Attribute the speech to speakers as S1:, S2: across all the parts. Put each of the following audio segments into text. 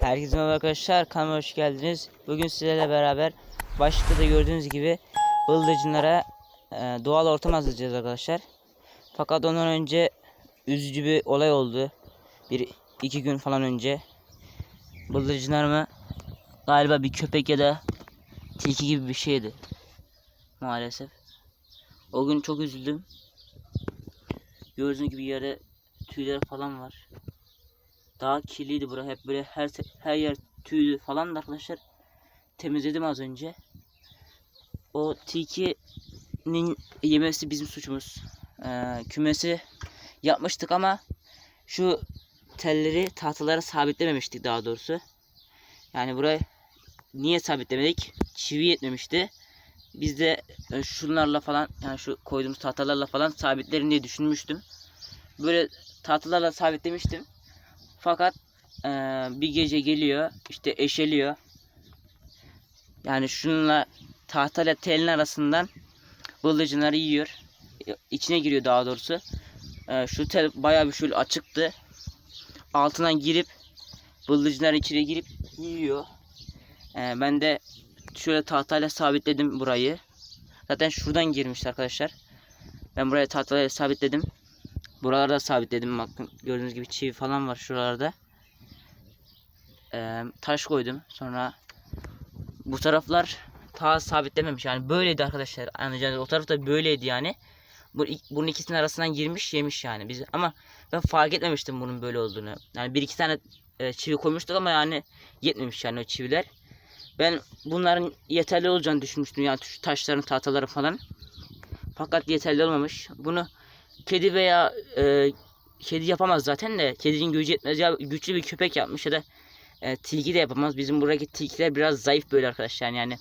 S1: Herkese merhaba arkadaşlar kanalıma hoş geldiniz. Bugün sizlerle beraber başlıkta da gördüğünüz gibi bıldırcınlara e, doğal ortam hazırlayacağız arkadaşlar. Fakat ondan önce üzücü bir olay oldu. Bir iki gün falan önce bıldırcınlarımı galiba bir köpek ya da tilki gibi bir şeydi. Maalesef. O gün çok üzüldüm. Gördüğünüz gibi yerde tüyler falan var. Daha kirliydi bura hep böyle her her yer tüylü falan da arkadaşlar temizledim az önce. O tilkinin yemesi bizim suçumuz. Ee, kümesi yapmıştık ama şu telleri tahtalara sabitlememiştik daha doğrusu. Yani buraya niye sabitlemedik? Çivi yetmemişti. Biz de e, şunlarla falan yani şu koyduğumuz tahtalarla falan sabitlerin diye düşünmüştüm. Böyle tahtalarla sabitlemiştim. Fakat eee, bir gece geliyor işte eşeliyor. Yani şununla tahtayla telin arasından bıldırcınları yiyor. E, İçine giriyor daha doğrusu. Eee, şu tel bayağı bir şöyle açıktı. Altından girip bıldırcınların içine girip yiyor. Eee, ben de şöyle tahtayla sabitledim burayı. Zaten şuradan girmişti arkadaşlar. Ben buraya tahtayla sabitledim. Buralarda sabitledim bakın gördüğünüz gibi çivi falan var şuralarda. Ee, taş koydum sonra bu taraflar ta sabitlememiş yani böyleydi arkadaşlar anlayacağınız o taraf da böyleydi yani. Bu, bunun ikisinin arasından girmiş yemiş yani biz ama ben fark etmemiştim bunun böyle olduğunu. Yani bir iki tane e, çivi koymuştuk ama yani yetmemiş yani o çiviler. Ben bunların yeterli olacağını düşünmüştüm yani şu taşların tahtaları falan. Fakat yeterli olmamış. Bunu kedi veya e, kedi yapamaz zaten de kedinin gücü yetmez ya güçlü bir köpek yapmış ya da e, tilki de yapamaz. Bizim buradaki tilkiler biraz zayıf böyle arkadaşlar yani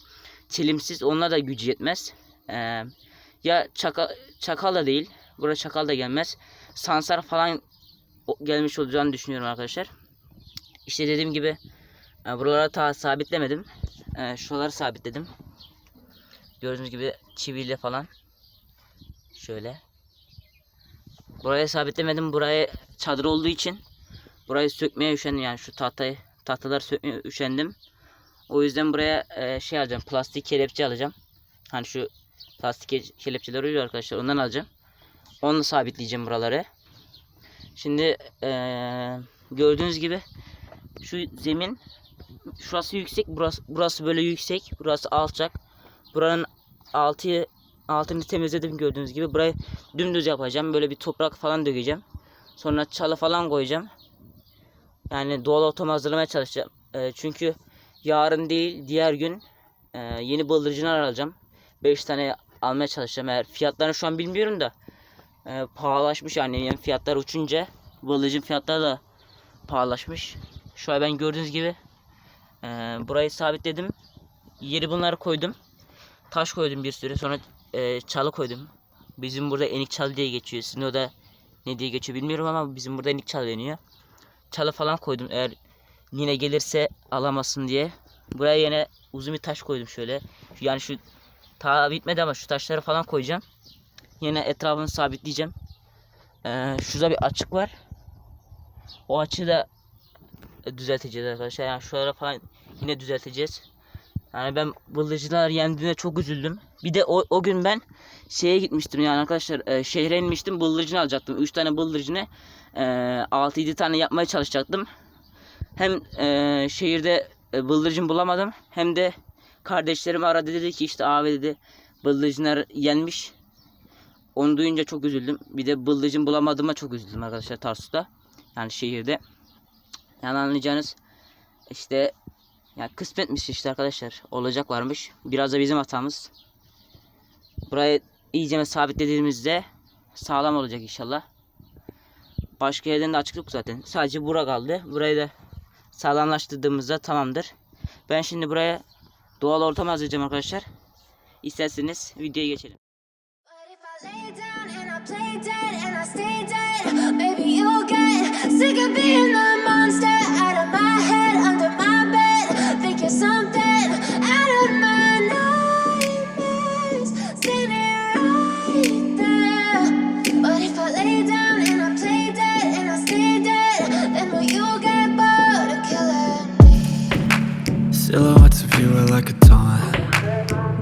S1: çelimsiz onlar da gücü yetmez. E, ya çaka, çakal da değil. Buraya çakal da gelmez. Sansar falan gelmiş olacağını düşünüyorum arkadaşlar. İşte dediğim gibi e, buralara ta sabitlemedim. E, şuraları sabitledim. Gördüğünüz gibi çiviyle falan. Şöyle. Buraya sabitlemedim. Buraya çadır olduğu için burayı sökmeye üşendim yani şu tahtayı tahtaları sökmeye üşendim. O yüzden buraya e, şey alacağım. Plastik kelepçe alacağım. Hani şu plastik ke- kelepçeler oluyor arkadaşlar. Ondan alacağım. Onunla sabitleyeceğim buraları. Şimdi e, gördüğünüz gibi şu zemin şurası yüksek. Burası, burası böyle yüksek. Burası alçak. Buranın altı altını temizledim gördüğünüz gibi. Burayı dümdüz yapacağım. Böyle bir toprak falan dökeceğim. Sonra çalı falan koyacağım. Yani doğal ortam hazırlamaya çalışacağım. Ee, çünkü yarın değil diğer gün e, yeni bıldırcınlar alacağım. 5 tane almaya çalışacağım. Eğer fiyatlarını şu an bilmiyorum da e, pahalaşmış yani. yani fiyatlar uçunca bıldırcın fiyatları da pahalaşmış. Şu an ben gördüğünüz gibi e, burayı sabitledim. Yeri bunları koydum. Taş koydum bir sürü. Sonra e, çalı koydum. Bizim burada enik çalı diye geçiyor. Sizin orada ne diye geçiyor bilmiyorum ama bizim burada enik çalı deniyor. Çalı falan koydum eğer yine gelirse alamasın diye. Buraya yine uzun bir taş koydum şöyle. Yani şu ta bitmedi ama şu taşları falan koyacağım. Yine etrafını sabitleyeceğim. Ee, şurada bir açık var. O açığı da düzelteceğiz arkadaşlar. Yani şuralara falan yine düzelteceğiz. Yani ben bıldırcınlar yendiğine çok üzüldüm. Bir de o, o gün ben şeye gitmiştim yani arkadaşlar e, şehre inmiştim bıldırcın alacaktım. 3 tane bıldırcını e, 6-7 tane yapmaya çalışacaktım. Hem e, şehirde e, bıldırcın bulamadım hem de kardeşlerim aradı dedi ki işte abi dedi bıldırcınlar yenmiş. Onu duyunca çok üzüldüm. Bir de bıldırcın bulamadığıma çok üzüldüm arkadaşlar Tarsus'ta. Yani şehirde. Yani anlayacağınız işte ya kısmetmiş işte arkadaşlar. Olacak varmış. Biraz da bizim hatamız. Burayı iyice sabitlediğimizde sağlam olacak inşallah. Başka yerden de açık yok zaten. Sadece bura kaldı. Burayı da sağlamlaştırdığımızda tamamdır. Ben şimdi buraya doğal ortam hazırlayacağım arkadaşlar. İsterseniz videoya geçelim.
S2: Maybe you'll get sick of being the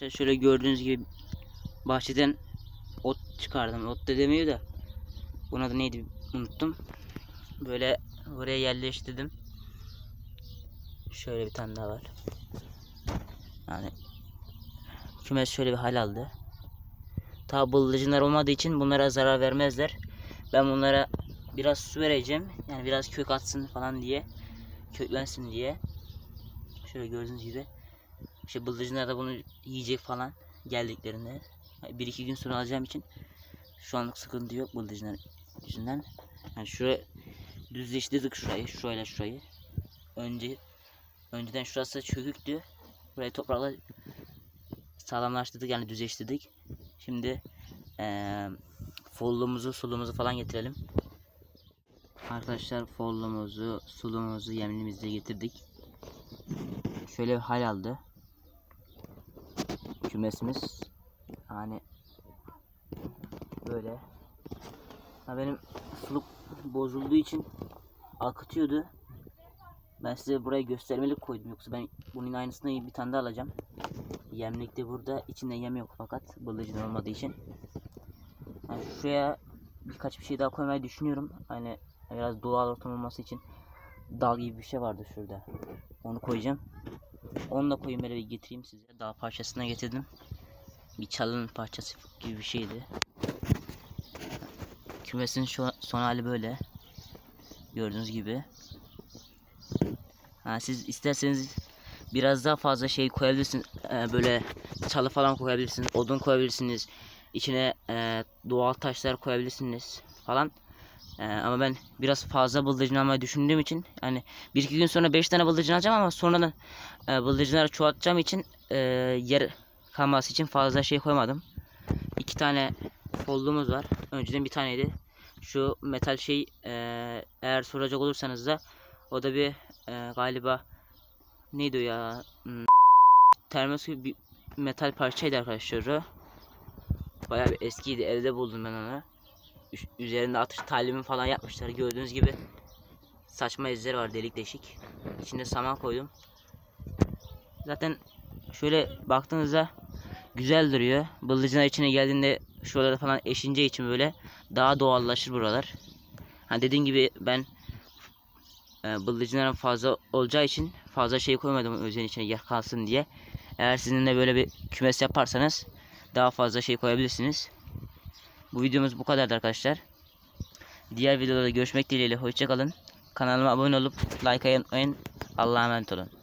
S1: Arkadaşlar şöyle gördüğünüz gibi bahçeden ot çıkardım. Ot da demiyor da. Bunun adı neydi unuttum. Böyle buraya yerleştirdim. Şöyle bir tane daha var. Yani kümes şöyle bir hal aldı. Ta bıldırcınlar olmadığı için bunlara zarar vermezler. Ben bunlara biraz su vereceğim. Yani biraz kök atsın falan diye. Köklensin diye. Şöyle gördüğünüz gibi. İşte bıldırcınlar da bunu yiyecek falan geldiklerinde. Bir iki gün sonra alacağım için şu anlık sıkıntı yok bıldırcınlar yüzünden. Yani şuraya düzleştirdik şurayı. Şurayla şurayı. Önce önceden şurası çöküktü. Burayı toprakla sağlamlaştırdık yani düzleştirdik. Şimdi eee follumuzu, sulumuzu falan getirelim. Arkadaşlar follumuzu, sulumuzu, yemimizi de getirdik. Şöyle bir hal aldı. Kümesimiz. Yani böyle. Ha benim suluk bozulduğu için akıtıyordu. Ben size buraya göstermelik koydum yoksa ben bunun aynısını bir tane daha alacağım. Yemlik de burada. içinde yem yok fakat bıldırcın olmadığı için. Yani şuraya birkaç bir şey daha koymayı düşünüyorum. Hani biraz doğal ortam olması için dal gibi bir şey vardı şurada. Onu koyacağım. Onu da koyayım böyle bir getireyim size. Dağ parçasına getirdim. Bir çalının parçası gibi bir şeydi. Kümesin şu son hali böyle. Gördüğünüz gibi. Ha, siz isterseniz biraz daha fazla şey koyabilirsiniz. Ee, böyle çalı falan koyabilirsiniz. Odun koyabilirsiniz. İçine e, doğal taşlar koyabilirsiniz falan. Ee, ama ben biraz fazla bıldırcın almayı düşündüğüm için yani bir iki gün sonra 5 tane bıldırcın alacağım ama sonradan e, bıldırcınları çoğaltacağım için e, yer kalması için fazla şey koymadım. İki tane kolluğumuz var. Önceden bir taneydi. Şu metal şey e, eğer soracak olursanız da o da bir e, galiba neydi o ya hmm, termos gibi bir metal parçaydı arkadaşlar. Bayağı bir eskiydi evde buldum ben onu. Üzerinde atış talimi falan yapmışlar gördüğünüz gibi. Saçma izleri var delik deşik. İçinde saman koydum. Zaten şöyle baktığınızda güzel duruyor. Bıldırcınlar içine geldiğinde şuralarda falan eşince için böyle daha doğallaşır buralar. Ha dediğim gibi ben e, bıldırcınların fazla olacağı için fazla şey koymadım özelin içine yer kalsın diye. Eğer sizin de böyle bir kümes yaparsanız daha fazla şey koyabilirsiniz. Bu videomuz bu kadardı arkadaşlar. Diğer videolarda görüşmek dileğiyle hoşçakalın. Kanalıma abone olup like atmayı. Allah'a emanet olun.